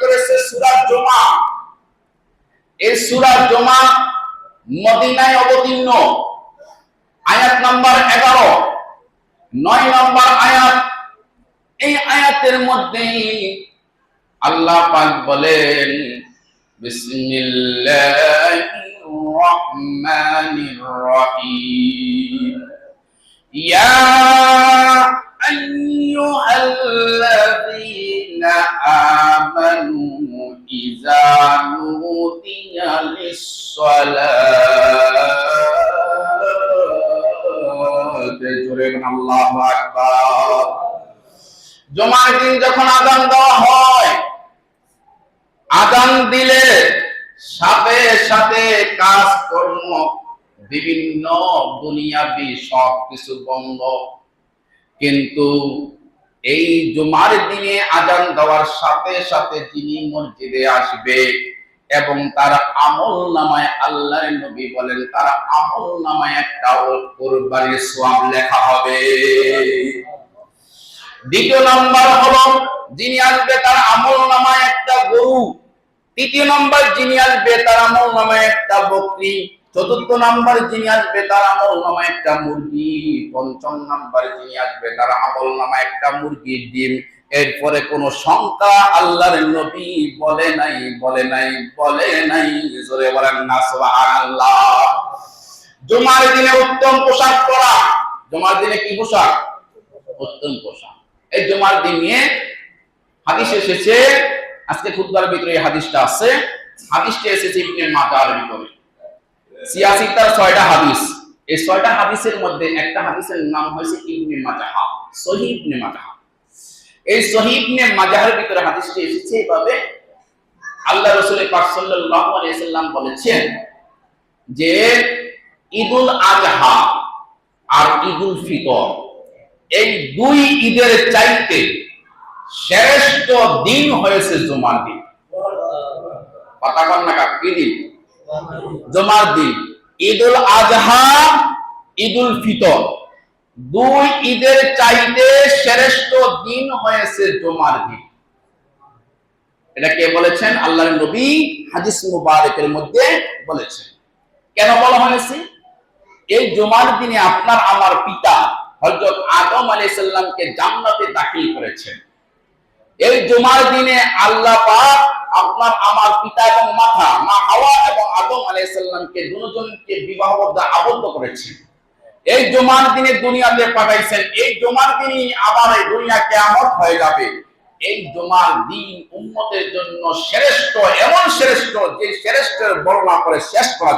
করেছে সূরা জমা। এই সূরা জমা মদিনায় অবতীর্ণ। আয়াত নাম্বার এগারো। নয় নম্বর আয়াত। এই আয়াতের মধ্যে আল্লাহ পাক বলেন ইয়া আইয়ুহাল্লাযীনা আমানু ইযা নুদিয়া লিস-সালাতি জোরে আল্লাহু জমার দিন যখন আদান দেওয়া হয়, আদান দিলে সাথে সাথে কাজ কর্ম বিভিন্ন দুনিয়াবি সব কিছু বন্ধ। কিন্তু এই জুমার দিনে আজান দেওয়ার সাথে সাথে যিনি মসজিদে আসবে এবং তার আমল নামায় আল্লাহ নবী বলেন, তার আমল নামায় একটা কোরবানির সোয়াব লেখা হবে। দ্বিতীয় নাম্বার হলো, যিনি আসবে তার আমল নামায় একটা গরু। তৃতীয় নাম্বার, যিনি আসবে তার আমল নামায় একটা বকরি। চতুর্থ নাম্বার যিনি আসবে, তার আমল নামায় একটা মুরগি। পঞ্চম নাম্বার যিনি আসবে, তার আমল নামায় একটা মুরগির ডিম। এরপরে কোন সংখ্যা আল্লাহর নবী বলে নাই বলে নাই বলে নাই। জোরে বলেন না, সুবহানাল্লাহ। জুমার দিনে উত্তম পোশাক পরা। জুমার দিনে কি পোশাক? উত্তম পোশাক। এই জুমার দিন নিয়ে হাদিস এসেছে। আজকে খুতবার ভিতরে এই হাদিসটা আছে। হাদিসটা এসেছে ইবনে মাজার ভিতরে সিয়াসি তার ছয়টা হাদিস। এই ছয়টা হাদিসের মধ্যে একটা হাদিসের নাম হয়েছে ইবনে মাজাহ, সহিহ ইবনে মাজাহ। এই সহিহ ইবনে মাজাহের ভিতরে হাদিসটা এসেছে এইভাবে আল্লাহ রাসূল পাক সাল্লাল্লাহু আলাইহি সাল্লাম বলেছেন যে ঈদুল আজহা আর ঈদুল ফিতর এই দুই ঈদের চাইতে শ্রেষ্ঠ দিন হয়েছে জুমার দিন। কথা কন না কি দিন? জুমার দিন। ঈদুল আজহা ফিতর। দুই ঈদের চাইতে শ্রেষ্ঠ দিন হয়েছে জুমার দিন। এটা কে বলেছেন? আল্লাহর নবী হাদিস মুবারকের মধ্যে বলেছেন। কেন বলা হয়েছে? এই জুমার দিনে আপনার আমার পিতা হযরত আদম আলাইহিস সালামকে জান্নাতে দাখিল করেছেন। এই জুমার দিনে আল্লাহ পাক আপনার, আমার পিতা এবং মাথা মা হাওয়া এবং আদম আলাইসাল্লামকে দুজনকে বিবাহবদ্ধ আবদ্ধ করেছেন এই জমান দিনে দুনিয়াতে পাঠাইছেন, এই জমান দিনই আবার এই দুনিয়া কেমন হয়ে যাবে। এই জমান দিন উন্মতের জন্য শ্রেষ্ঠ, এমন শ্রেষ্ঠ যে শ্রেষ্ঠের বর্ণনা করে শেষ করা